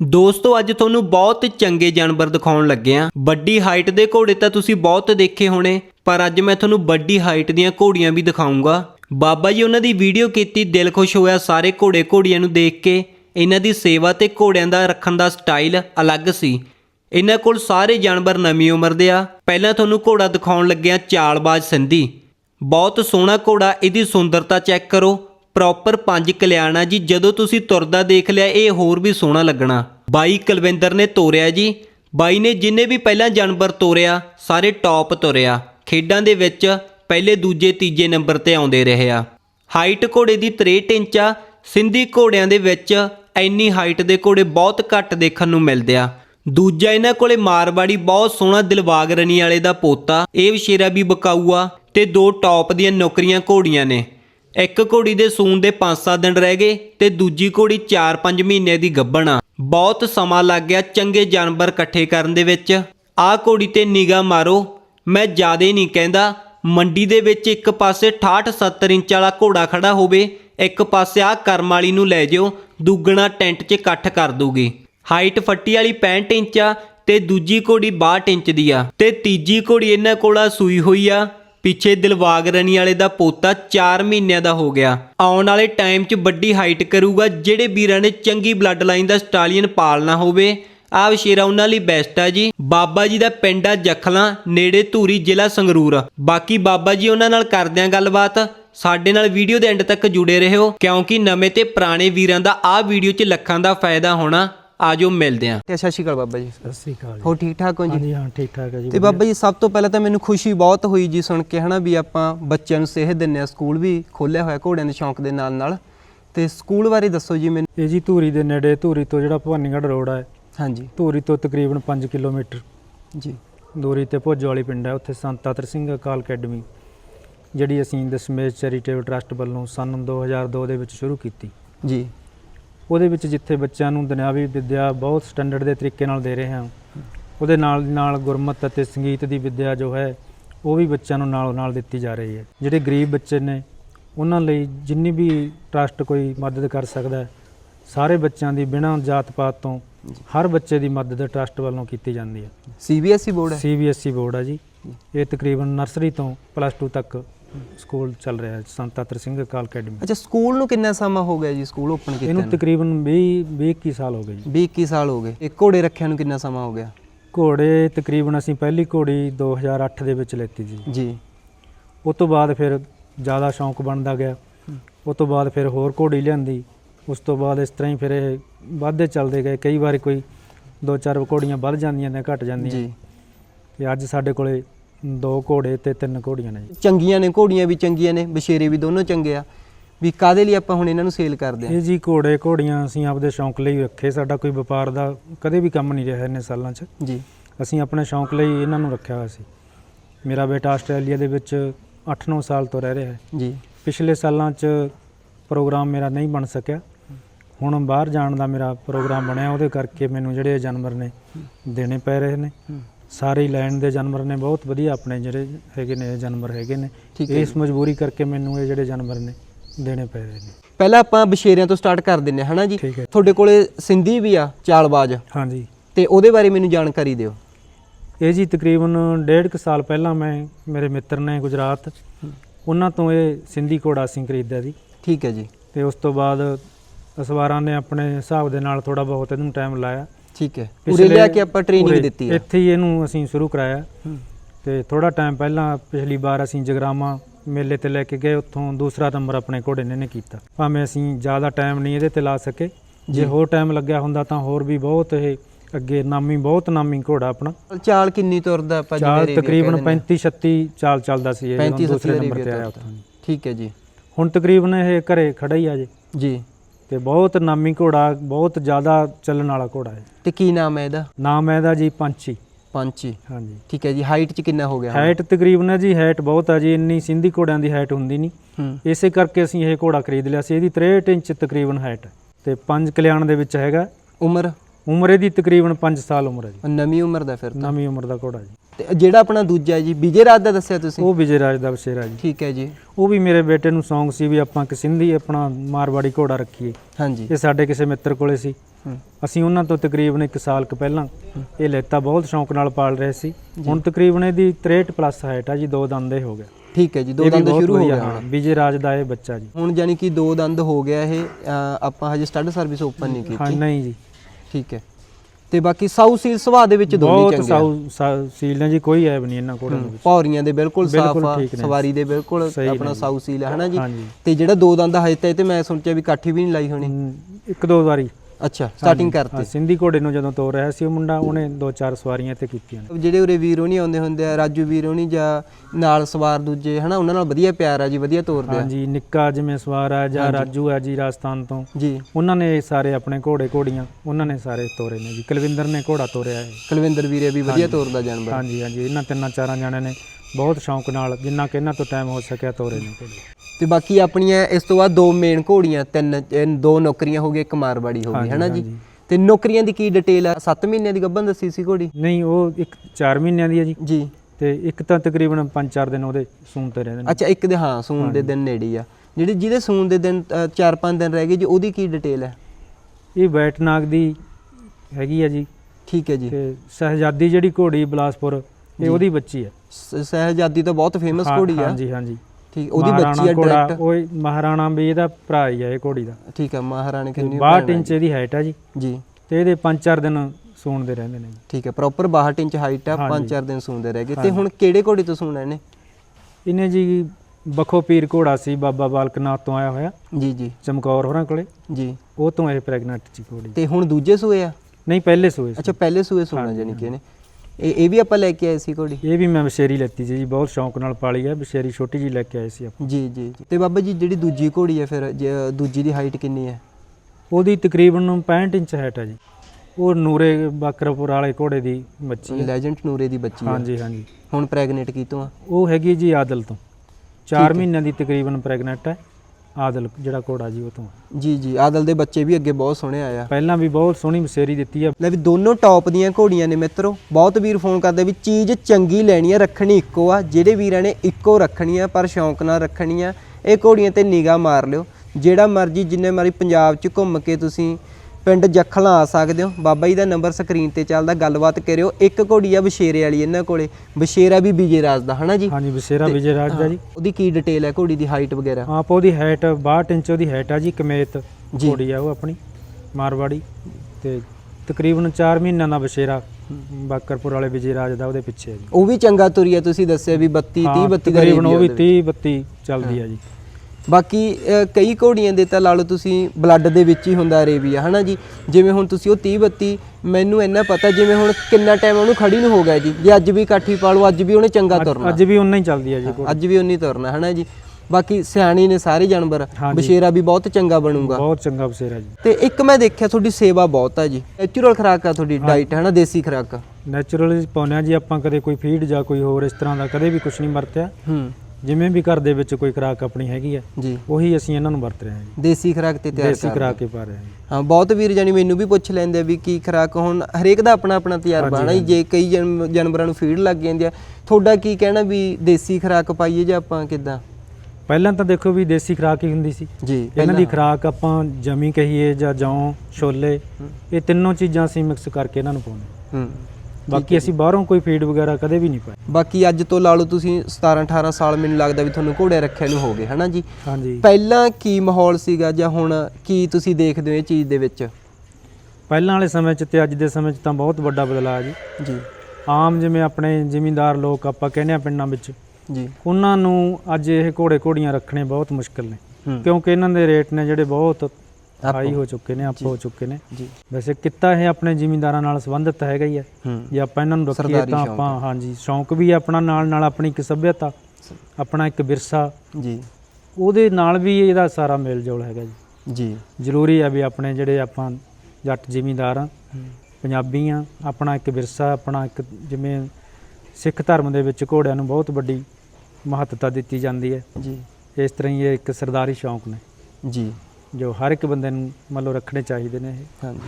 ਦੋਸਤੋ, ਅੱਜ ਤੁਹਾਨੂੰ ਬਹੁਤ ਚੰਗੇ ਜਾਨਵਰ ਦਿਖਾਉਣ ਲੱਗੇ ਆ ਵੱਡੀ ਹਾਈਟ ਦੇ ਘੋੜੇ ਤਾਂ ਤੁਸੀਂ ਬਹੁਤ ਦੇਖੇ ਹੋਣੇ, ਪਰ ਅੱਜ ਮੈਂ ਤੁਹਾਨੂੰ ਵੱਡੀ ਹਾਈਟ ਦੀਆਂ ਘੋੜੀਆਂ ਵੀ ਦਿਖਾਉਂਗਾ ਬਾਬਾ ਜੀ, ਉਹਨਾਂ ਦੀ ਵੀਡੀਓ ਕੀਤੀ, ਦਿਲ ਖੁਸ਼ ਹੋਇਆ ਸਾਰੇ ਘੋੜੇ ਘੋੜੀਆਂ ਨੂੰ ਦੇਖ ਕੇ। ਇਹਨਾਂ ਦੀ ਸੇਵਾ ਤੇ ਘੋੜਿਆਂ ਦਾ ਰੱਖਣ ਦਾ ਸਟਾਈਲ ਅਲੱਗ ਸੀ। ਇਹਨਾਂ ਕੋਲ ਸਾਰੇ ਜਾਨਵਰ ਨਵੀਂ ਉਮਰ ਦੇ ਆ। ਪਹਿਲਾਂ ਤੁਹਾਨੂੰ ਘੋੜਾ ਦਿਖਾਉਣ ਲੱਗਿਆ ਚਾਲਬਾਜ਼ ਸੰਧੀ। ਬਹੁਤ ਸੋਹਣਾ ਘੋੜਾ, ਇਹਦੀ ਸੁੰਦਰਤਾ ਚੈੱਕ ਕਰੋ। ਪ੍ਰੋਪਰ ਪੰਜ ਕਲਿਆਣਾ ਜੀ, ਜਦੋਂ ਤੁਸੀਂ ਤੁਰਦਾ ਦੇਖ ਲਿਆ, ਇਹ ਹੋਰ ਵੀ ਸੋਹਣਾ ਲੱਗਣਾ। ਬਾਈ ਕੁਲਵਿੰਦਰ ਨੇ ਤੋਰਿਆ ਜੀ। ਬਾਈ ਨੇ ਜਿੰਨੇ ਵੀ ਪਹਿਲਾਂ ਜਾਨਵਰ ਤੋਰਿਆ, ਸਾਰੇ ਟੌਪ ਤੋਰਿਆ। ਖੇਡਾਂ ਦੇ ਵਿੱਚ ਪਹਿਲੇ, ਦੂਜੇ, ਤੀਜੇ ਨੰਬਰ ਤੇ ਆਉਂਦੇ ਰਹੇ ਆ। ਹਾਈਟ ਘੋੜੇ ਦੀ 63 ਇੰਚ ਆ। ਸਿੰਧੀ ਘੋੜਿਆਂ ਦੇ ਵਿੱਚ ਇੰਨੀ ਹਾਈਟ ਦੇ ਘੋੜੇ ਬਹੁਤ ਘੱਟ ਦੇਖਣ ਨੂੰ ਮਿਲਦੇ ਆ। ਦੂਜਾ ਇਹਨਾਂ ਕੋਲੇ ਮਾਰਵਾੜੀ, ਬਹੁਤ ਸੋਹਣਾ ਦਿਲਵਾਗ ਰਣੀ ਵਾਲੇ ਦਾ ਪੋਤਾ। ਇਹ ਵਸ਼ੇਰਾ ਵੀ ਬਕਾਊਆ ਆ ਤੇ ਦੋ ਟੌਪ ਦੀਆਂ ਨੌਕਰੀਆਂ ਘੋੜੀਆਂ ਨੇ। ਇੱਕ ਘੋੜੀ ਦੇ ਸੂਣ ਦੇ 5-7 ਦਿਨ ਰਹਿ ਗਏ ਤੇ ਦੂਜੀ ਘੋੜੀ 4-5 ਮਹੀਨੇ ਦੀ ਗੱਭਣ ਆ। ਬਹੁਤ ਸਮਾਂ ਲੱਗ ਗਿਆ ਚੰਗੇ ਜਾਨਵਰ ਇਕੱਠੇ ਕਰਨ ਦੇ ਵਿੱਚ। ਆਹ ਘੋੜੀ ਤੇ ਨਿਗਾਹ ਮਾਰੋ, ਮੈਂ ਜ਼ਿਆਦਾ ਨਹੀਂ ਕਹਿੰਦਾ, ਮੰਡੀ ਦੇ ਵਿੱਚ ਇੱਕ ਪਾਸੇ 68-70 ਇੰਚ ਵਾਲਾ ਘੋੜਾ ਖੜਾ ਹੋਵੇ, ਇੱਕ ਪਾਸੇ ਆਹ ਕਰਮ ਵਾਲੀ ਨੂੰ ਲੈ ਜਿਓ, ਦੁੱਗਣਾ ਟੈਂਟ 'ਚ ਇਕੱਠ ਕਰ ਦੂਗੀ। ਹਾਈਟ ਫੱਟੀ ਵਾਲੀ 65 ਇੰਚ ਆ ਤੇ ਦੂਜੀ ਘੋੜੀ 62 ਇੰਚ ਦੀ ਆ ਤੇ ਤੀਜੀ ਘੋੜੀ ਇਹਨਾਂ ਕੋਲ ਸੂਈ ਹੋਈ ਆ। ਪਿੱਛੇ ਦਿਲਵਾਗ ਰਣੀ ਵਾਲੇ ਦਾ ਪੋਤਾ 4 ਮਹੀਨਿਆਂ ਦਾ ਹੋ ਗਿਆ। ਆਉਣ ਵਾਲੇ ਟਾਈਮ 'ਚ ਵੱਡੀ ਹਾਈਟ ਕਰੂਗਾ ਜਿਹੜੇ ਵੀਰਾਂ ਨੇ ਚੰਗੀ ਬਲੱਡ ਲਾਈਨ ਦਾ ਸਟਾਲੀਅਨ ਪਾਲਣਾ ਹੋਵੇ। ਆਹ ਵਸ਼ੇਰਾ ਉਹਨਾਂ ਲਈ ਬੈਸਟ ਆ ਜੀ। ਬਾਬਾ ਜੀ ਦਾ ਪਿੰਡ ਆ ਜਖਲਾਂ, ਨੇੜੇ ਧੂਰੀ ਜ਼ਿਲ੍ਹਾ ਸੰਗਰੂਰ। ਬਾਕੀ ਬਾਬਾ ਜੀ ਉਹਨਾਂ ਨਾਲ ਕਰਦੇ ਆ ਗੱਲਬਾਤ। ਸਾਡੇ ਨਾਲ ਵੀਡੀਓ ਦੇ ਐਂਡ ਤੱਕ ਜੁੜੇ ਰਹੋ, ਕਿਉਂਕਿ ਨਵੇਂ ਤੇ ਪੁਰਾਣੇ ਵੀਰਾਂ ਦਾ ਆਹ ਵੀਡੀਓ 'ਚ ਲੱਖਾਂ ਦਾ ਫਾਇਦਾ ਹੋਣਾ। ਆਜੋ ਮਿਲਦੇ ਆਂ ਤੇ ਸਤਿ ਸ਼੍ਰੀ ਅਕਾਲ ਬਾਬਾ ਜੀ। ਸਤਿ ਸ੍ਰੀ ਅਕਾਲ ਹੋ ਠੀਕ ਠਾਕ ਹੋ ਜੀ? ਹਾਂਜੀ ਹਾਂ ਠੀਕ ਠਾਕ ਹੈ ਜੀ ਤੇ ਬਾਬਾ ਜੀ ਸਭ ਤੋਂ ਪਹਿਲਾਂ ਤਾਂ ਮੈਨੂੰ ਖੁਸ਼ੀ ਬਹੁਤ ਹੋਈ ਜੀ ਸੁਣ ਕੇ ਹਨਾ ਵੀ ਆਪਾਂ ਬੱਚਿਆਂ ਨੂੰ ਸਿਹਤ ਦਿੰਨੇ ਆ ਸਕੂਲ ਵੀ ਖੋਲਿਆ ਹੋਇਆ ਘੋੜਿਆਂ ਦੇ ਸ਼ੌਂਕ ਦੇ ਨਾਲ ਨਾਲ। ਤੇ ਸਕੂਲ ਬਾਰੇ ਦੱਸੋ ਜੀ ਮੈਨੂੰ। ਇਹ ਜੀ ਧੂਰੀ ਦੇ ਨੇੜੇ ਧੂਰੀ ਤੋਂ ਜਿਹੜਾ ਭਵਾਨੀਗੜ੍ਹ ਰੋਡ ਹੈ ਹਾਂਜੀ। ਧੂਰੀ ਤੋਂ ਤਕਰੀਬਨ 5 ਕਿਲੋਮੀਟਰ। ਜੀ। ਦੂਰੀ ਤੇ ਭੁੱਜ ਵਾਲੀ ਪਿੰਡ ਹੈ ਉੱਥੇ ਸੰਤ ਤਾਤਰ ਸਿੰਘ ਅਕਾਲ ਅਕੈਡਮੀ ਜਿਹੜੀ ਅਸੀਂ ਦਸ਼ਮੇਸ਼ ਚੈਰੀਟੇਬਲ ਟਰਸਟ ਵੱਲੋਂ ਸਨ 2002 ਦੇ ਵਿੱਚ ਸ਼ੁਰੂ ਕੀਤੀ। ਜੀ। ਉਹਦੇ ਵਿੱਚ ਜਿੱਥੇ ਬੱਚਿਆਂ ਨੂੰ ਦੁਨਿਆਵੀ ਵਿੱਦਿਆ ਬਹੁਤ ਸਟੈਂਡਰਡ ਦੇ ਤਰੀਕੇ ਨਾਲ ਦੇ ਰਹੇ ਹਾਂ ਉਹਦੇ ਨਾਲ ਨਾਲ ਗੁਰਮਤ ਅਤੇ ਸੰਗੀਤ ਦੀ ਵਿੱਦਿਆ ਜੋ ਹੈ ਉਹ ਵੀ ਬੱਚਿਆਂ ਨੂੰ ਨਾਲੋਂ ਨਾਲ ਦਿੱਤੀ ਜਾ ਰਹੀ ਹੈ। ਜਿਹੜੇ ਗਰੀਬ ਬੱਚੇ ਨੇ ਉਹਨਾਂ ਲਈ ਜਿੰਨੀ ਵੀ ਟਰਸਟ ਕੋਈ ਮਦਦ ਕਰ ਸਕਦਾ ਹੈ ਸਾਰੇ ਬੱਚਿਆਂ ਦੀ ਬਿਨਾਂ ਜਾਤ ਪਾਤ ਤੋਂ ਹਰ ਬੱਚੇ ਦੀ ਮਦਦ ਟਰਸਟ ਵੱਲੋਂ ਕੀਤੀ ਜਾਂਦੀ ਹੈ। ਸੀਬੀਐਸਈ ਬੋਰਡ ਹੈ? ਸੀਬੀਐਸਈ ਬੋਰਡ ਹੈ ਜੀ। ਇਹ ਤਕਰੀਬਨ ਨਰਸਰੀ ਤੋਂ ਪਲੱਸ 2 ਤੱਕ ਸਕੂਲ ਚੱਲ ਰਿਹਾ ਹੈ ਸੰਤ ਤਾਤਰ ਸਿੰਘ ਅਕਾਲ ਅਕੈਡਮੀ। ਅੱਛਾ ਸਕੂਲ ਨੂੰ ਕਿੰਨਾ ਸਮਾਂ ਹੋ ਗਿਆ ਜੀ ਸਕੂਲ ਓਪਨ ਕੀਤੇ ਇਹਨੂੰ ਤਕਰੀਬਨ 20 20 21 ਸਾਲ ਹੋ ਗਏ ਜੀ। 20 21 ਸਾਲ ਹੋ ਗਏ। ਇਹ ਘੋੜੇ ਰੱਖਿਆ ਨੂੰ ਕਿੰਨਾ ਸਮਾਂ ਹੋ ਗਿਆ? ਘੋੜੇ ਤਕਰੀਬਨ ਅਸੀਂ ਪਹਿਲੀ ਘੋੜੀ 2008 ਦੇ ਵਿੱਚ ਲੈਤੀ ਸੀ ਜੀ। ਉਸ ਤੋਂ ਬਾਅਦ ਫਿਰ ਜ਼ਿਆਦਾ ਸ਼ੌਂਕ ਬਣਦਾ ਗਿਆ। ਉਸ ਤੋਂ ਬਾਅਦ ਫਿਰ ਹੋਰ ਘੋੜੀ ਲਿਆਂਦੀ। ਉਸ ਤੋਂ ਬਾਅਦ ਇਸ ਤਰ੍ਹਾਂ ਹੀ ਫਿਰ ਇਹ ਵੱਧਦੇ ਚੱਲਦੇ ਗਏ। ਕਈ ਵਾਰੀ ਕੋਈ ਦੋ ਚਾਰ ਘੋੜੀਆਂ ਵੱਧ ਜਾਂਦੀਆਂ ਨੇ ਘਟ ਜਾਂਦੀਆਂ। ਜੀ। ਤੇ ਅੱਜ ਸਾਡੇ ਕੋਲੇ ਦੋ ਘੋੜੇ ਤੇ ਤਿੰਨ ਘੋੜੀਆਂ ਨੇ ਜੀ। ਚੰਗੀਆਂ ਨੇ ਘੋੜੀਆਂ ਵੀ ਚੰਗੀਆਂ ਨੇ ਬਸ਼ੇਰੇ ਵੀ ਦੋਨੋਂ ਚੰਗੇ ਆ। ਵੀ ਕਾਦੇ ਲਈ ਆਪਾਂ ਹੁਣ ਇਹਨਾਂ ਨੂੰ ਸੇਲ ਕਰਦੇ ਆ? ਇਹ ਜੀ ਘੋੜੇ ਘੋੜੀਆਂ ਅਸੀਂ ਆਪਦੇ ਸ਼ੌਂਕ ਲਈ ਰੱਖੇ। ਸਾਡਾ ਕੋਈ ਵਪਾਰ ਦਾ ਕਦੇ ਵੀ ਕੰਮ ਨਹੀਂ ਰਿਹਾ ਇੰਨੇ ਸਾਲਾਂ 'ਚ। ਜੀ। ਅਸੀਂ ਆਪਣੇ ਸ਼ੌਂਕ ਲਈ ਇਹਨਾਂ ਨੂੰ ਰੱਖਿਆ ਹੋਇਆ ਸੀ। ਮੇਰਾ ਬੇਟਾ ਆਸਟ੍ਰੇਲੀਆ ਦੇ ਵਿੱਚ 8-9 ਸਾਲ ਤੋਂ ਰਹਿ ਰਿਹਾ ਹੈ। ਜੀ। ਪਿਛਲੇ ਸਾਲਾਂ 'ਚ ਪ੍ਰੋਗਰਾਮ ਮੇਰਾ ਨਹੀਂ ਬਣ ਸਕਿਆ। ਹੁਣ ਬਾਹਰ ਜਾਣ ਦਾ ਮੇਰਾ ਪ੍ਰੋਗਰਾਮ ਬਣਿਆ ਉਹਦੇ ਕਰਕੇ ਮੈਨੂੰ ਜਿਹੜੇ ਜਾਨਵਰ ਨੇ ਦੇਣੇ ਪੈ ਰਹੇ ਨੇ। ਸਾਰੇ ਲੈਣ ਦੇ ਜਾਨਵਰ ਨੇ ਬਹੁਤ ਵਧੀਆ ਆਪਣੇ ਜਿਹੜੇ ਹੈਗੇ ਨੇ ਇਹ ਜਾਨਵਰ ਹੈਗੇ ਨੇ। ਠੀਕ ਹੈ ਇਸ ਮਜਬੂਰੀ ਕਰਕੇ ਮੈਨੂੰ ਇਹ ਜਿਹੜੇ ਜਾਨਵਰ ਨੇ ਦੇਣੇ ਪੈ ਰਹੇ ਨੇ। ਪਹਿਲਾਂ ਆਪਾਂ ਬਸ਼ੇਰਿਆਂ ਤੋਂ ਸਟਾਰਟ ਕਰ ਦਿੰਨੇ ਹਾਂ, ਹਨਾ ਜੀ? ਠੀਕ ਹੈ। ਤੁਹਾਡੇ ਕੋਲੇ ਸਿੰਧੀ ਵੀ ਆ ਚਾਲਬਾਜ਼ ਹਾਂਜੀ। ਤੇ ਉਹਦੇ ਬਾਰੇ ਮੈਨੂੰ ਜਾਣਕਾਰੀ ਦਿਓ। ਇਹ ਜੀ ਤਕਰੀਬਨ ਡੇਢ ਕੁ ਸਾਲ ਪਹਿਲਾਂ ਮੈਂ ਮੇਰੇ ਮਿੱਤਰ ਨੇ ਗੁਜਰਾਤ ਉਹਨਾਂ ਤੋਂ ਇਹ ਸਿੰਧੀ ਘੋੜਾ ਅਸੀਂ ਖਰੀਦਿਆ ਸੀ ਠੀਕ ਹੈ ਜੀ। ਤੇ ਉਸ ਤੋਂ ਬਾਅਦ ਅਸਵਾਰਾਂ ਨੇ ਆਪਣੇ ਹਿਸਾਬ ਦੇ ਨਾਲ ਥੋੜਾ ਬਹੁਤ ਇਹਨੂੰ ਟਾਈਮ ਲਾਇਆ। ਠੀਕ ਹੈ। ਉਰੇ ਲਿਆ ਕੇ ਆਪਾਂ ਟ੍ਰੇਨਿੰਗ ਦਿੱਤੀ ਹੈ। ਇੱਥੇ ਹੀ ਇਹਨੂੰ ਅਸੀਂ ਸ਼ੁਰੂ ਕਰਾਇਆ। ਤੇ ਥੋੜਾ ਟਾਈਮ ਪਹਿਲਾਂ ਪਿਛਲੀ ਵਾਰ ਅਸੀਂ ਜਗਰਾਮਾ ਮੇਲੇ ਤੇ ਲੈ ਕੇ ਗਏ ਉੱਥੋਂ ਦੂਸਰਾ ਨੰਬਰ ਆਪਣੇ ਘੋੜੇ ਨੇ ਨੇ ਕੀਤਾ। ਭਾਵੇਂ ਅਸੀਂ ਜ਼ਿਆਦਾ ਟਾਈਮ ਨਹੀਂ ਇਹਦੇ ਤੇ ਲਾ ਸਕੇ। ਜੇ ਹੋਰ ਟਾਈਮ ਲੱਗਿਆ ਹੁੰਦਾ ਤਾਂ ਹੋਰ ਵੀ ਬਹੁਤ ਇਹ ਅੱਗੇ ਨਾਮੀ ਬਹੁਤ ਨਾਮੀ ਘੋੜਾ ਆਪਣਾ। ਚਾਲ ਕਿੰਨੀ ਤੁਰਦਾ ਆਪਾਂ ਚਾਲ ਤਕਰੀਬਨ ਕਹਿੰਦੇ ਨੇ। 35 36 ਚਾਲ ਚੱਲਦਾ ਸੀ ਇਹ 35 ਜਦੋਂ ਦੂਸਰੇ ਨੰਬਰ ਤੇ ਆਇਆ ਠੀਕ ਹੈ ਜੀ। ਹੁਣ ਤਕਰੀਬਨ ਇਹ ਘਰੇ ਖੜਾ ਹੀ ਆ ਜੇ। ਜੀ। ਤੇ ਬਹੁਤ ਨਾਮੀ ਘੋੜਾ ਬਹੁਤ ਜ਼ਿਆਦਾ ਚੱਲਣ ਵਾਲਾ ਘੋੜਾ ਹੈ। ਤੇ ਕੀ ਨਾਮ ਹੈ ਇਹਦਾ? ਨਾਮ ਹੈ ਇਹਦਾ ਜੀ ਪੰਛੀ। ਪੰਚੀ ਹਾਂਜੀ। ਠੀਕ ਹੈ ਜੀ ਹਾਈਟ ਚ ਕਿੰਨਾ ਹੋ ਗਿਆ? ਹਾਈਟ ਤਕਰੀਬਨ ਹੈ ਜੀ ਹਾਈਟ ਬਹੁਤ ਆ ਜੀ ਇੰਨੀ ਸਿੰਧੀ ਘੋੜਿਆਂ ਦੀ ਹਾਈਟ ਹੁੰਦੀ ਨਹੀਂ। ਹੂੰ। ਇਸੇ ਕਰਕੇ ਅਸੀਂ ਇਹ ਘੋੜਾ ਖਰੀਦ ਲਿਆ ਸੀ ਇਹਦੀ 63 ਇੰਚ ਤਕਰੀਬਨ ਹਾਈਟ ਤੇ ਪੰਜ ਕਲਿਆਣ ਦੇ ਵਿੱਚ ਹੈਗਾ। ਉਮਰ? ਉਮਰ ਇਹਦੀ ਤਕਰੀਬਨ 5 ਸਾਲ ਉਮਰ ਹੈ ਜੀ। ਨਵੀਂ ਉਮਰ ਦਾ ਫਿਰ ਤਾਂ। ਨਵੀਂ ਉਮਰ ਦਾ ਘੋੜਾ ਜੀ। ਤੇ ਜਿਹੜਾ ਆਪਣਾ ਦੂਜਾ ਜੀ ਵਿਜੇ ਰਾਜ ਦਾ ਦੱਸਿਆ ਤੁਸੀਂ? ਉਹ ਵਿਜੇ ਰਾਜ ਦਾ ਬਸ਼ੇਰਾ ਜੀ। ਠੀਕ ਹੈ ਜੀ। ਉਹ ਵੀ ਮੇਰੇ ਬੇਟੇ ਨੂੰ ਸੌਂਗ ਸੀ ਵੀ ਆਪਾਂ ਇੱਕ ਸਿੰਧੀ ਆਪਣਾ ਮਾਰਵਾੜੀ ਘੋੜਾ ਰੱਖੀਏ। ਹਾਂਜੀ। ਇਹ ਸਾਡੇ ਕਿਸੇ ਮਿੱਤਰ ਕੋਲੇ ਸੀ। ਅਸੀਂ ਉਹਨਾਂ ਤੋਂ ਤਕਰੀਬਨ 1 ਸਾਲ ਕੁ ਪਹਿਲਾਂ ਇਹ ਲੈਤਾ ਬਹੁਤ ਸ਼ੌਂਕ ਨਾਲ ਪਾਲ ਰਹੇ ਸੀ। ਹੁਣ ਤਕਰੀਬਨ ਇਹਦੀ 63 ਪਲੱਸ ਹਾਈਟ ਆ ਜੀ ਦੋ ਦੰਦੇ ਹੋ ਗਏ। ਠੀਕ ਹੈ ਜੀ ਦੋ ਦੰਦ ਸ਼ੁਰੂ ਹੋ ਗਿਆ ਹਾਂ ਵਿਜੇ ਰਾਜ ਦਾ ਇਹ ਬੱਚਾ ਜੀ। ਹੁਣ ਯਾਨੀ ਕਿ ਦੋ ਦੰਦ ਹੋ ਗਿਆ ਇਹ ਆਪਾਂ ਹਜੇ ਸਟੱਡ ਸਰਵਿਸ ਓਪਨ ਨਹੀਂ ਹਾਂ ਕੀਤੀ। ਨਹੀਂ ਜੀ। ਠੀਕ ਹੈ। ਤੇ ਬਾਕੀ ਸਾਊ ਸੀਲ ਸੁਭਾਅ ਦੇ ਵਿੱਚ ਦੋਨੇ ਬਹੁਤ ਚੰਗੇ ਆ। ਸਾਊ ਸਾ- ਸੀਲ ਨੇ ਜੀ ਕੋਈ ਐਬ ਨਹੀਂ ਇਹਨਾਂ ਕੋਲ ਪੌਰੀਆਂ ਦੇ ਬਿਲਕੁਲ ਸਾਫ਼ ਬਿਲਕੁਲ ਆ ਠੀਕ ਨੇ। ਸਵਾਰੀ ਦੇ ਬਿਲਕੁਲ ਸਹੀ ਆਪਣਾ। ਸਾਊ ਸੀਲ ਹੈ ਹਨਾ ਜੀ ਹਾਂਜੀ ਤੇ ਜਿਹੜਾ ਦੋ ਦੰਦ ਹਜੇ ਤਾਂ ਇਹ ਤੇ ਮੈਂ ਸੋਚਿਆ ਵੀ ਕਾਠੀ ਵੀ ਨਹੀਂ ਲਾਈ ਹੋਣੀ ਹਮ, ਇੱਕ ਦੋ ਵਾਰੀ ਅੱਛਾ ਸਟਾਰਟਿੰਗ ਕਰਤੀ। ਸਿੰਧੀ ਘੋੜੇ ਨੂੰ ਜਦੋਂ ਤੋਰ ਰਿਹਾ ਸੀ ਉਹ ਮੁੰਡਾ ਉਹਨੇ ਦੋ ਚਾਰ ਸਵਾਰੀਆਂ ਤੇ ਕੀਤੀਆਂ ਨੇ। ਜਿਹੜੇ ਉਰੇ ਵੀਰੋ ਨਹੀਂ ਆਉਂਦੇ ਹੁੰਦੇ ਆ ਰਾਜੂ ਵੀਰੋ ਨਹੀਂ ਜਾਂ ਨਾਲ ਸਵਾਰ ਦੂਜੇ ਹਨਾ ਉਹਨਾਂ ਨਾਲ ਵਧੀਆ ਪਿਆਰ ਆ ਜੀ ਵਧੀਆ ਤੋਰਦੇ ਆ। ਹਾਂਜੀ ਨਿੱਕਾ ਜਿਵੇਂ ਸਵਾਰ ਆ ਜਾਂ ਰਾਜੂ ਆ ਜੀ ਰਾਜਸਥਾਨ ਤੋਂ ਜੀ। ਉਹਨਾਂ ਨੇ ਸਾਰੇ ਆਪਣੇ ਘੋੜੇ ਘੋੜੀਆਂ ਉਹਨਾਂ ਨੇ ਸਾਰੇ ਤੋਰੇ ਨੇ ਜੀ। ਕੁਲਵਿੰਦਰ ਨੇ ਘੋੜਾ ਤੋਰਿਆ ਹੈ। ਕੁਲਵਿੰਦਰ ਵੀਰੇ ਵੀ ਵਧੀਆ ਤੋਰਦਾ ਜਾਨਵਰ। ਹਾਂਜੀ ਹਾਂਜੀ ਇਹਨਾਂ ਤਿੰਨਾਂ ਚਾਰਾਂ ਜਣਿਆਂ ਨੇ ਬਹੁਤ ਸ਼ੌਂਕ ਨਾਲ ਜਿੰਨਾ ਕਿ ਇਹਨਾਂ ਤੋਂ ਟਾਈਮ ਹੋ ਸਕਿਆ ਤੋਰੇ ਨੇ ਘੋੜੇ। ਤੇ ਬਾਕੀ ਆਪਣੀਆਂ ਇਸ ਤੋਂ ਬਾਅਦ ਦੋ ਮੇਨ ਘੋੜੀਆਂ ਤਿੰਨ ਇਹ ਦੋ ਨੌਕਰੀਆਂ ਹੋ ਗਈਆਂ ਇੱਕ ਮਾਰਵਾੜੀ ਹੋ ਗਈ ਹੈਨਾ ਜੀ। ਤੇ ਨੌਕਰੀਆਂ ਦੀ ਕੀ ਡਿਟੇਲ ਆ? 7 ਮਹੀਨਿਆਂ ਦੀ ਗੱਭਣ ਦੱਸੀ ਸੀ ਘੋੜੀ? ਨਹੀਂ ਉਹ ਇੱਕ 4 ਮਹੀਨਿਆਂ ਦੀ ਹੈ ਜੀ। ਜੀ। ਤੇ ਇੱਕ ਤਾਂ ਤਕਰੀਬਨ 5-4 ਦਿਨ ਉਹਦੇ ਸੂਣ ਤੇ ਰਹਿੰਦੇ ਨੇ। ਅੱਛਾ ਇੱਕ ਦੇ ਹਾਂ ਸੂਨ ਦੇ ਦਿਨ ਨੇੜੇ ਆ। ਜਿਹੜੇ ਜਿਹਦੇ ਸੂਨ ਦੇ ਦਿਨ 4-5 ਦਿਨ ਰਹਿ ਗਏ ਜੀ ਉਹਦੀ ਕੀ ਡਿਟੇਲ ਹੈ ਇਹ ਵੈਟਨਾਗ ਦੀ ਹੈਗੀ ਆ ਜੀ। ਠੀਕ ਹੈ ਜੀ। ਤੇ ਸਹਜਾਦੀ ਜਿਹੜੀ ਘੋੜੀ ਬਲਾਸਪੁਰ ਇਹ ਉਹਦੀ ਬੱਚੀ ਹੈ ਸਹਿਜਾਦੀ ਤਾਂ ਬਹੁਤ ਫੇਮਸ ਘੋੜੀ ਆ। ਹਾਂਜੀ ਹਾਂਜੀ। ਠੀਕ ਉਹਦੀ ਬੱਚੀ ਆ ਡਾਇਰੈਕਟ ਉਹ ਮਹਾਰਾਣਾ ਵੀ ਇਹਦਾ ਭਰਾ ਹੀ ਆ ਇਹ ਘੋੜੀ ਦਾ। ਠੀਕ ਆ ਮਹਾਰਾਣੀ ਕਿੰਨੀ 62 ਇੰਚ ਇਹਦੀ ਹਾਈਟ ਆ ਜੀ। ਜੀ। ਤੇ ਇਹਦੇ 5-4 ਦਿਨ ਸੂਣ ਦੇ ਰਹਿੰਦੇ ਨੇ। ਠੀਕ ਹੈ ਪ੍ਰੋਪਰ 62 ਇੰਚ ਹਾਈਟ ਆ ਹਾਂਜੀ। 5-4 ਦਿਨ ਸੂੰਦੇ ਰਹਿ ਗਏ। ਤੇ ਹੁਣ ਕਿਹੜੇ ਘੋੜੇ ਤੋਂ ਸੂਣਾ ਇਹਨੇ? ਇਹਨੇ ਜੀ ਬਖੋ ਪੀਰ ਘੋੜਾ ਸੀ ਬਾਬਾ ਬਾਲਕਨਾਥ ਤੋਂ ਆਇਆ ਹੋਇਆ। ਜੀ ਜੀ। ਚਮਕੌਰ ਹੋਰਾਂ ਕੋਲੇ। ਜੀ। ਉਹ ਤੋਂ ਇਹ ਪ੍ਰੈਗਨੈਂਟ ਸੀ ਘੋੜੀ। ਤੇ ਹੁਣ ਦੂਜੇ ਸੂਏ ਆ? ਨਹੀਂ ਪਹਿਲੇ ਸੂਏ। ਅੱਛਾ ਪਹਿਲੇ ਸੂਏ ਸੂਣਾ ਜਾਨੀ ਕਿ ਇਹਨੇ। ਇਹ ਇਹ ਵੀ ਆਪਾਂ ਲੈ ਕੇ ਆਏ ਸੀ ਘੋੜੀ? ਇਹ ਵੀ ਮੈਂ ਬਸ਼ੇਰੀ ਲੈਤੀ ਸੀ ਜੀ ਬਹੁਤ ਸ਼ੌਂਕ ਨਾਲ ਪਾਲੀ ਹੈ ਬਸ਼ੇਰੀ ਛੋਟੀ ਜੀ ਲੈ ਕੇ ਆਏ ਸੀ ਆਪਾਂ। ਜੀ ਜੀ ਜੀ। ਤੇ ਬਾਬਾ ਜੀ ਜਿਹੜੀ ਦੂਜੀ ਘੋੜੀ ਹੈ ਫਿਰ ਜੇ ਦੂਜੀ ਦੀ ਹਾਈਟ ਕਿੰਨੀ ਹੈ ਉਹਦੀ ਤਕਰੀਬਨ 65 ਇੰਚ ਹਾਈਟ ਹੈ ਜੀ। ਉਹ ਨੂਰੇ ਬਾਕਰਪੁਰ ਵਾਲੇ ਘੋੜੇ ਦੀ ਬੱਚੀ ਹੈ ਲੈਜੈਂਡ ਨੂਰੇ ਦੀ ਬੱਚੀ ਹੈ ਹਾਂਜੀ ਹਾਂਜੀ। ਹੁਣ ਪ੍ਰੈਗਨੈਂਟ ਕੀਤੋਂ ਆ? ਉਹ ਹੈਗੀ ਜੀ ਆਦਲ ਤੋਂ। 4 ਮਹੀਨਿਆਂ ਦੀ ਤਕਰੀਬਨ ਪ੍ਰੈਗਨੈਂਟ ਹੈ ਆਦਲ ਜਿਹੜਾ ਘੋੜਾ ਜੀ ਉਹ ਤੋਂ। ਜੀ ਜੀ ਆਦਲ ਦੇ ਬੱਚੇ ਵੀ ਅੱਗੇ ਬਹੁਤ ਸੋਹਣੇ ਆਇਆ ਪਹਿਲਾਂ ਵੀ ਬਹੁਤ ਸੋਹਣੀ ਬਸ਼ੇਰੀ ਦਿੱਤੀ ਆ। ਲੈ ਵੀ ਦੋਨੋਂ ਟੌਪ ਦੀਆਂ ਘੋੜੀਆਂ ਨੇ ਮਿੱਤਰੋ। ਬਹੁਤ ਵੀਰ ਫੋਨ ਕਰਦੇ ਵੀ ਚੀਜ਼ ਚੰਗੀ ਲੈਣੀ ਆ ਰੱਖਣੀ ਇੱਕੋ ਆ। ਜਿਹੜੇ ਵੀਰਾਂ ਨੇ ਇੱਕੋ ਰੱਖਣੀ ਆ ਪਰ ਸ਼ੌਂਕ ਨਾਲ ਰੱਖਣੀ ਆ ਇਹ ਘੋੜੀਆਂ ਤੇ ਨਿਗਾਹ ਮਾਰ ਲਿਓ। ਜਿਹੜਾ ਮਰਜ਼ੀ ਜਿੰਨੇ ਮਰਜ਼ੀ ਪੰਜਾਬ 'ਚ ਘੁੰਮ ਕੇ ਤੁਸੀਂ ਪਿੰਡ ਜੱਖਲਾਂ ਆ ਸਕਦੇ ਹੋ। ਬਾਬਾ ਜੀ ਦਾ ਨੰਬਰ ਸਕਰੀਨ ਤੇ ਚੱਲਦਾ ਗੱਲਬਾਤ ਕਰਿਓ। ਇੱਕ ਘੋੜੀ ਆ ਬਸ਼ੇਰੇ ਵਾਲੀ ਇਹਨਾਂ ਕੋਲੇ। ਬਸ਼ੇਰਾ ਵੀ ਵਿਜੇ ਰਾਜ ਦਾ ਹਨਾ ਜੀ? ਹਾਂਜੀ ਬਸ਼ੇਰਾ ਵਿਜੇ ਰਾਜ ਦਾ ਜੀ। ਉਹਦੀ ਕੀ ਡਿਟੇਲ ਹੈ ਘੋੜੀ ਦੀ ਹਾਈਟ ਵਗੈਰਾ? ਆਪ ਉਹਦੀ ਹਾਈਟ 62 ਇੰਚ ਉਹਦੀ ਹਾਈਟ ਆ ਜੀ ਕਮੇਤ। ਘੋੜੀ ਆ ਉਹ ਆਪਣੀ ਮਾਰਵਾੜੀ। ਤੇ ਤਕਰੀਬਨ 4 ਮਹੀਨਿਆਂ ਦਾ ਬਸ਼ੇਰਾ ਬਾਕਰਪੁਰ ਵਾਲੇ ਵਿਜੇ ਰਾਜ ਦਾ ਉਹਦੇ ਪਿੱਛੇ ਹੈ ਜੀ। ਉਹ ਵੀ ਚੰਗਾ ਤੁਰੀ ਆ ਤੁਸੀਂ ਦੱਸਿਆ ਵੀ 32 30 ਹਾਂ, 32 ਦਾ ਤਕਰੀਬਨ ਉਹ ਵੀ ratio ਉਹਦੇ 30 32 ਚੱਲਦੀ ਆ ਜੀ। ਬਾਕੀ ਕਈ ਘੋੜੀਆਂ ਦੇ ਤਾਂ ਲਾ ਲਓ ਤੁਸੀਂ ਬਲੱਡ ਦੇ ਵਿੱਚ ਹੀ ਹੁੰਦਾ ਅਰੇਬੀਆ ਹਨਾ ਜੀ? ਜਿਵੇਂ ਹੁਣ ਤੁਸੀਂ ਉਹ 30 32 ਮੈਨੂੰ ਇੰਨਾ ਪਤਾ ਜਿਵੇਂ ਹੁਣ ਕਿੰਨਾ ਟਾਈਮ ਉਹਨੂੰ ਖੜੀ ਨੂੰ ਹੋ ਗਿਆ ਜੀ? ਜੇ ਅੱਜ ਵੀ ਕਾਠੀ ਪਾ ਲਓ ਅੱਜ ਵੀ ਉਹਨੇ ਚੰਗਾ ਤੁਰਨਾ। ਅੱਜ ਵੀ ਉਨਾ ਹੀ ਚੱਲਦੀ ਆ ਜੀ। ਅੱਜ ਵੀ ਉਨੀ ਤੁਰਨਾ ਹਨਾ ਜੀ? ਬਾਕੀ ਸਿਆਣੀ ਨੇ ਸਾਰੇ ਜਾਨਵਰ। ਬਸ਼ੇਰਾ ਵੀ ਬਹੁਤ ਚੰਗਾ ਬਣੂਗਾ। ਬਹੁਤ ਚੰਗਾ ਬਸ਼ੇਰਾ ਜੀ। ਤੇ ਇੱਕ ਮੈਂ ਦੇਖਿਆ ਤੁਹਾਡੀ ਸੇਵਾ ਬਹੁਤ ਆ ਜੀ। ਨੈਚੁਰਲ ਖੁਰਾਕ ਆ ਤੁਹਾਡੀ ਡਾਈਟ ਹਨਾ ਦੇਸੀ ਖੁਰਾਕ? ਨੈਚੁਰਲੀ ਪਾਉਂਦੇ ਆ ਜੀ ਆਪਾਂ ਕਦੇ ਕੋਈ ਫੀਡ ਜਾਂ ਕੋਈ ਹੋਰ ਇਸ ਤਰ੍ਹਾਂ ਦਾ ਕਦੇ ਵੀ ਕੁਝ ਨਹੀਂ ਵਰਤਿਆ। ਹੂੰ। ਜਿਵੇਂ ਵੀ ਘਰ ਦੇ ਵਿੱਚ ਕੋਈ ਖੁਰਾਕ ਆਪਣੀ ਹੈਗੀ ਆ ਜੀ। ਉਹੀ ਅਸੀਂ ਇਹਨਾਂ ਨੂੰ ਵਰਤ ਰਹੇ ਹਾਂ ਜੀ। ਦੇਸੀ ਖੁਰਾਕ ਤੇ ਤਿਆਰ ਦੇਸੀ ਖੁਰਾਕ ਹੀ। ਪਾ ਰਹੇ ਹਾਂ ਜੀ। ਹਾਂ ਬਹੁਤ ਵੀਰ ਜਾਨੀ ਮੈਨੂੰ ਵੀ ਪੁੱਛ ਲੈਂਦੇ ਆ ਵੀ ਕੀ ਖੁਰਾਕ ਹੁਣ ਹਰੇਕ ਦਾ ਆਪਣਾ ਆਪਣਾ ਤਜਰਬਾ ਹੈ ਨਾ ਜੀ। ਕਈ ਜਾਨ- ਜਾਨਵਰਾਂ ਨੂੰ ਫੀਡ ਲੱਗ ਜਾਂਦੀ ਆ ਤੁਹਾਡਾ ਕੀ ਕਹਿਣਾ ਵੀ ਦੇਸੀ ਖੁਰਾਕ ਪਾਈਏ ਜਾਂ ਆਪਾਂ ਕਿਦਾਂ? ਪਹਿਲਾਂ ਤਾਂ ਦੇਖੋ ਵੀ ਦੇਸੀ ਖੁਰਾਕ ਹੀ ਹੁੰਦੀ ਸੀ। ਜੀ ਇਹਨਾਂ ਦੀ ਖੁਰਾਕ ਆਪਾਂ ਜਮੀ ਕਹੀਏ ਜਾਂ ਜੌਂ ਛੋਲੇ ਇਹ ਤਿੰਨੋਂ ਚੀਜ਼ਾਂ ਅਸੀਂ ਮਿਕਸ ਕਰਕੇ ਇਹਨਾਂ ਨੂੰ ਪਾਉਂਦੇ ਹੂੰ। ਬਾਕੀ ਅਸੀਂ ਬਾਹਰੋਂ ਕੋਈ ਫੀਡ ਵਗੈਰਾ ਕਦੇ ਵੀ ਨਹੀਂ ਪਾਈ। ਬਾਕੀ ਅੱਜ ਤੋਂ ਲਾ ਲਓ ਤੁਸੀਂ 17 18 ਸਾਲ ਮੈਨੂੰ ਲੱਗਦਾ ਵੀ ਤੁਹਾਨੂੰ ਘੋੜੇ ਰੱਖਿਆ ਨੂੰ ਹੋ ਗਏ ਹਨਾ ਜੀ? ਹਾਂਜੀ। ਪਹਿਲਾਂ ਕੀ ਮਾਹੌਲ ਸੀਗਾ ਜਾਂ ਹੁਣ ਕੀ ਤੁਸੀਂ ਦੇਖਦੇ ਹੋ ਇਹ ਚੀਜ਼ ਦੇ ਵਿੱਚ? ਪਹਿਲਾਂ ਵਾਲੇ ਸਮੇਂ 'ਚ ਤੇ ਅੱਜ ਦੇ ਸਮੇਂ 'ਚ ਤਾਂ ਬਹੁਤ ਵੱਡਾ ਬਦਲਾਅ ਜੀ। ਜੀ। ਆਮ ਜਿਵੇਂ ਆਪਣੇ ਜ਼ਿਮੀਂਦਾਰ ਲੋਕ ਆਪਾਂ ਕਹਿੰਦੇ ਆ ਪਿੰਡਾਂ ਵਿੱਚ ਜੀ। ਉਹਨਾਂ ਨੂੰ ਅੱਜ ਇਹ ਘੋੜੇ ਘੋੜੀਆਂ ਰੱਖਣੇ ਬਹੁਤ ਮੁਸ਼ਕਲ ਨੇ। ਕਿਉਂਕਿ ਇਹਨਾਂ ਦੇ ਰੇਟ ਨੇ ਜਿਹੜੇ ਬਹੁਤ ਹਾਈ ਹੋ ਚੁੱਕੇ ਨੇ ਅਪ ਹੋ ਚੁੱਕੇ ਨੇ। ਜੀ। ਵੈਸੇ ਕਿੱਤਾ ਇਹ ਆਪਣੇ ਜ਼ਿਮੀਂਦਾਰਾਂ ਨਾਲ ਸੰਬੰਧਿਤ ਹੈਗਾ ਹੀ ਹੈ। ਜੇ ਆਪਾਂ ਇਹਨਾਂ ਨੂੰ ਰੱਖੀਏ ਤਾਂ ਆਪਾਂ ਹਾਂਜੀ ਸ਼ੌਂਕ ਵੀ ਆਪਣਾ ਨਾਲ ਨਾਲ ਆਪਣੀ ਇੱਕ ਸੱਭਿਅਤਾ ਆਪਣਾ ਇੱਕ ਵਿਰਸਾ। ਜੀ। ਉਹਦੇ ਨਾਲ ਵੀ ਇਹਦਾ ਸਾਰਾ ਮੇਲ ਜੋਲ ਹੈਗਾ ਜੀ। ਜੀ। ਜ਼ਰੂਰੀ ਹੈ ਵੀ ਆਪਣੇ ਜਿਹੜੇ ਆਪਾਂ ਜੱਟ ਜ਼ਿਮੀਂਦਾਰ ਆ ਪੰਜਾਬੀ ਆ ਆਪਣਾ ਇੱਕ ਵਿਰਸਾ ਆਪਣਾ ਇੱਕ ਜਿਵੇਂ ਸਿੱਖ ਧਰਮ ਦੇ ਵਿੱਚ ਘੋੜਿਆਂ ਨੂੰ ਬਹੁਤ ਵੱਡੀ ਮਹੱਤਤਾ ਦਿੱਤੀ ਜਾਂਦੀ ਹੈ। ਜੀ। ਇਸ ਤਰ੍ਹਾਂ ਹੀ ਇਹ ਇੱਕ ਸਰਦਾਰੀ ਸ਼ੌਂਕ ਨੇ। ਜੀ। ਜੋ ਹਰ ਇੱਕ ਬੰਦੇ ਨੂੰ ਮੰਨ ਲਓ ਰੱਖਣੇ ਚਾਹੀਦੇ ਨੇ ਇਹ। ਹਾਂਜੀ।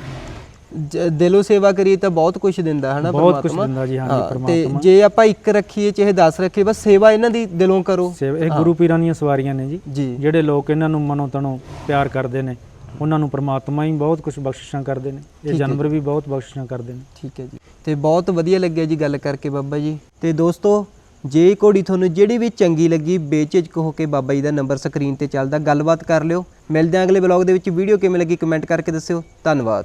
ਦਿਲੋਂ ਸੇਵਾ ਕਰੀਏ ਤਾਂ ਬਹੁਤ ਕੁਝ ਦਿੰਦਾ ਹੈ ਨਾ ਬਹੁਤ ਕੁਝ ਦਿੰਦਾ ਜੀ ਹਾਂ, ਤੇ ਪਰਮਾਤਮਾ। ਜੇ ਆਪਾਂ ਇੱਕ ਰੱਖੀਏ ਚਾਹੇ 10 ਰੱਖੀਏ ਬਸ ਸੇਵਾ ਇਹਨਾਂ ਦੀ ਦਿਲੋਂ ਕਰੋ। ਸੇਵਾ ਇਹ ਗੁਰੂ ਪੀਰਾਂ ਦੀਆਂ ਸਵਾਰੀਆਂ ਨੇ ਜੀ। ਜੀ। ਜਿਹੜੇ ਲੋਕ ਇਹਨਾਂ ਨੂੰ ਮਨੋਂ ਤਣੋਂ ਪਿਆਰ ਕਰਦੇ ਨੇ ਉਹਨਾਂ ਨੂੰ ਪ੍ਰਮਾਤਮਾ ਹੀ ਬਹੁਤ ਕੁਝ ਬਖਸ਼ਿਸ਼ਾਂ ਕਰਦੇ ਨੇ। ਠੀਕ ਇਹ ਹੈ ਜਾਨਵਰ ਵੀ ਬਹੁਤ ਬਖਸ਼ਿਸ਼ਾਂ ਕਰਦੇ ਨੇ। ਠੀਕ ਹੈ ਜੀ। ਤੇ ਬਹੁਤ ਵਧੀਆ ਲੱਗਿਆ ਜੀ ਗੱਲ ਕਰਕੇ ਬਾਬਾ ਜੀ। ਤੇ ਦੋਸਤੋ ਜੇ ਇਹ ਘੋੜੀ ਤੁਹਾਨੂੰ ਜਿਹੜੀ ਵੀ ਚੰਗੀ ਲੱਗੀ ਬੇਚਿਜਕ ਹੋ ਕੇ ਬਾਬਾ ਜੀ ਦਾ ਨੰਬਰ ਸਕਰੀਨ ਤੇ ਚੱਲਦਾ, ਗੱਲਬਾਤ ਕਰ ਲਿਓ। ਮਿਲਦੇ ਹਾਂ ਅਗਲੇ ਵਲੌਗ ਦੇ ਵਿੱਚ। ਵੀਡੀਓ ਕਿਵੇਂ ਲੱਗੀ ਕਮੈਂਟ ਕਰਕੇ ਦੱਸਿਓ। ਧੰਨਵਾਦ।